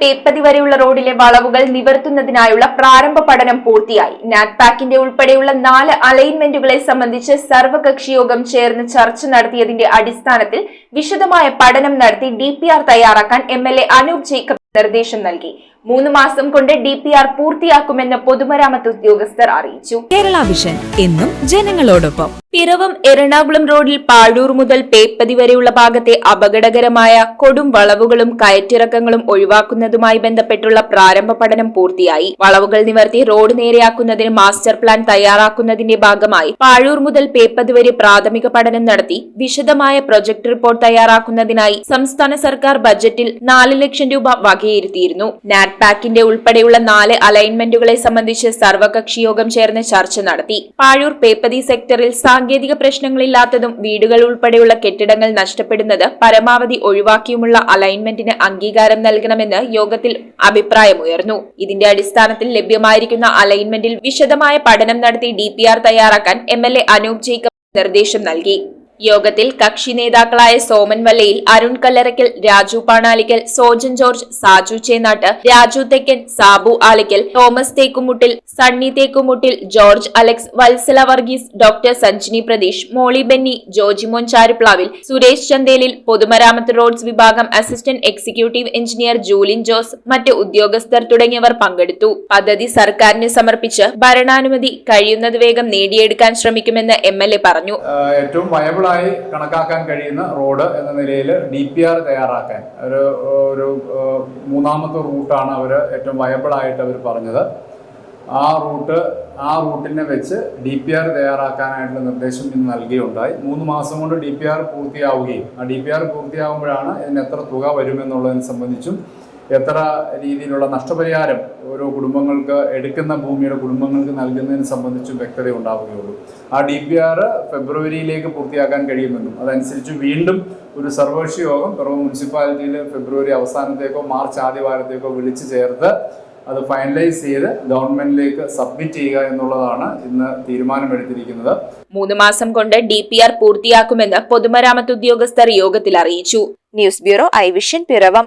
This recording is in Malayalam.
പേപ്പതി വരെയുള്ള റോഡിലെ വളവുകൾ നിവർത്തുന്നതിനായുള്ള പ്രാരംഭ പഠനം പൂർത്തിയായി. നാറ്റ്പാക്കിന്റെ ഉൾപ്പെടെയുള്ള നാല് അലൈൻമെന്റുകളെ സംബന്ധിച്ച് സർവകക്ഷി യോഗം ചേർന്ന് ചർച്ച നടത്തിയതിന്റെ അടിസ്ഥാനത്തിൽ വിശദമായ പഠനം നടത്തി ഡി തയ്യാറാക്കാൻ M L A Anoop Jacob നിർദ്ദേശം നൽകി. മൂന്ന് മാസം കൊണ്ട് ഡി പി ആർ പൂർത്തിയാക്കുമെന്ന് പൊതുമരാമത്ത് ഉദ്യോഗസ്ഥർ അറിയിച്ചു. കേരള വിഷൻ എന്നും ജനങ്ങളോടൊപ്പം. പിറവം എറണാകുളം റോഡിൽ പാഴൂർ മുതൽ പേപ്പതി വരെയുള്ള ഭാഗത്തെ അപകടകരമായ കൊടും വളവുകളും കയറ്റിറക്കങ്ങളും ഒഴിവാക്കുന്നതുമായി ബന്ധപ്പെട്ടുള്ള പ്രാരംഭ പഠനം പൂർത്തിയായി. വളവുകൾ നിവർത്തി റോഡ് നേരെയാക്കുന്നതിന് മാസ്റ്റർ പ്ലാൻ തയ്യാറാക്കുന്നതിന്റെ ഭാഗമായി പാഴൂർ മുതൽ പേപ്പതി വരെ പ്രാഥമിക പഠനം നടത്തി വിശദമായ പ്രൊജക്ട് റിപ്പോർട്ട് തയ്യാറാക്കുന്നതിനായി സംസ്ഥാന സർക്കാർ ബജറ്റിൽ നാല് ലക്ഷം രൂപ വകയിരുത്തിയിരുന്നു നാറ്റ്പാക്കിന്റെ ഉൾപ്പെടെയുള്ള നാല് അലൈൻമെന്റുകളെ സംബന്ധിച്ച് സർവകക്ഷി യോഗം ചേർന്ന് ചർച്ച നടത്തി. പാഴൂർ പേപ്പതി സെക്ടറിൽ സാങ്കേതിക പ്രശ്നങ്ങളില്ലാത്തതും വീടുകൾ ഉൾപ്പെടെയുള്ള കെട്ടിടങ്ങൾ നഷ്ടപ്പെടുന്നത് പരമാവധി ഒഴിവാക്കിയുമുള്ള അലൈൻമെന്റിന് അംഗീകാരം നൽകണമെന്ന് യോഗത്തിൽ അഭിപ്രായമുയർന്നു. ഇതിന്റെ അടിസ്ഥാനത്തിൽ ലഭ്യമായിരിക്കുന്ന അലൈൻമെന്റിൽ വിശദമായ പഠനം നടത്തി ഡി തയ്യാറാക്കാൻ M L A Anoop Jacob നിർദ്ദേശം നൽകി. യോഗത്തിൽ കക്ഷി നേതാക്കളായ Soman Vallayil Arun Kallarakkal Raju Panalickal Sojan George Saju Chenattu Raju Thekkan Sabu Alickal Thomas Thekkumuttil Sunny Thekkumuttil George Alex Vatsala Varghese doctor Sanjini Pratheesh മോളി ബെന്നി ജോജിമോൻ ചാരുപ്ലാവിൽ സുരേഷ് ചന്ദേലിൽ പൊതുമരാമത്ത് റോഡ്സ് വിഭാഗം assistant executive engineer Julin Jose മറ്റ് ഉദ്യോഗസ്ഥർ തുടങ്ങിയവർ പങ്കെടുത്തു. പദ്ധതി സർക്കാരിന് സമർപ്പിച്ച് ഭരണാനുമതി കഴിയുന്നത് വേഗം നേടിയെടുക്കാൻ ശ്രമിക്കുമെന്ന് എം എൽ എ പറഞ്ഞു. ഏറ്റവും ഏറ്റവും വയബിളായി കണക്കാക്കാൻ കഴിയുന്ന റോഡ് എന്ന നിലയിൽ ഡി പി ആർ തയ്യാറാക്കാൻ. ഒരു ഒരു മൂന്നാമത്തെ റൂട്ടാണ് അവർ ഏറ്റവും വയബിളായിട്ട് അവർ പറഞ്ഞത്. ആ റൂട്ട് ആ റൂട്ടിനെ വെച്ച് ഡി പി ആർ തയ്യാറാക്കാനായിട്ടുള്ള നിർദ്ദേശം ഇന്ന് നൽകിയുണ്ടായി. മൂന്ന് മാസം കൊണ്ട് ഡി പി ആർ പൂർത്തിയാവുകയും ആ ഡി പി ആർ പൂർത്തിയാകുമ്പോഴാണ് ഇതിന് എത്ര തുക വരുമെന്നുള്ളതിനെ സംബന്ധിച്ചും എത്ര രീതിയിലുള്ള നഷ്ടപരിഹാരം ഓരോ കുടുംബങ്ങൾക്ക് എടുക്കുന്ന ഭൂമിയുടെ കുടുംബങ്ങൾക്ക് നൽകുന്നതിനെ സംബന്ധിച്ചും വ്യക്തത ഉണ്ടാവുകയുള്ളൂ. ആ ഡി പി ആർ ഫെബ്രുവരിയിലേക്ക് പൂർത്തിയാക്കാൻ കഴിയുമെന്നും അതനുസരിച്ച് വീണ്ടും ഒരു സർവകക്ഷി യോഗം പിറവ് മുനിസിപ്പാലിറ്റിയിൽ ഫെബ്രുവരി അവസാനത്തേക്കോ മാർച്ച് ആദ്യവാരത്തേക്കോ വിളിച്ചു ചേർത്ത് അത് ഫൈനലൈസ് ചെയ്ത് ഗവൺമെന്റിലേക്ക് സബ്മിറ്റ് ചെയ്യുക എന്നുള്ളതാണ് ഇന്ന് തീരുമാനമെടുത്തിരിക്കുന്നത്. മൂന്ന് മാസം കൊണ്ട് ഡി പി ആർ പൂർത്തിയാക്കുമെന്ന് പൊതുമരാമത്ത് ഉദ്യോഗസ്ഥർ യോഗത്തിൽ അറിയിച്ചു. News bureau I vision vision Piravom.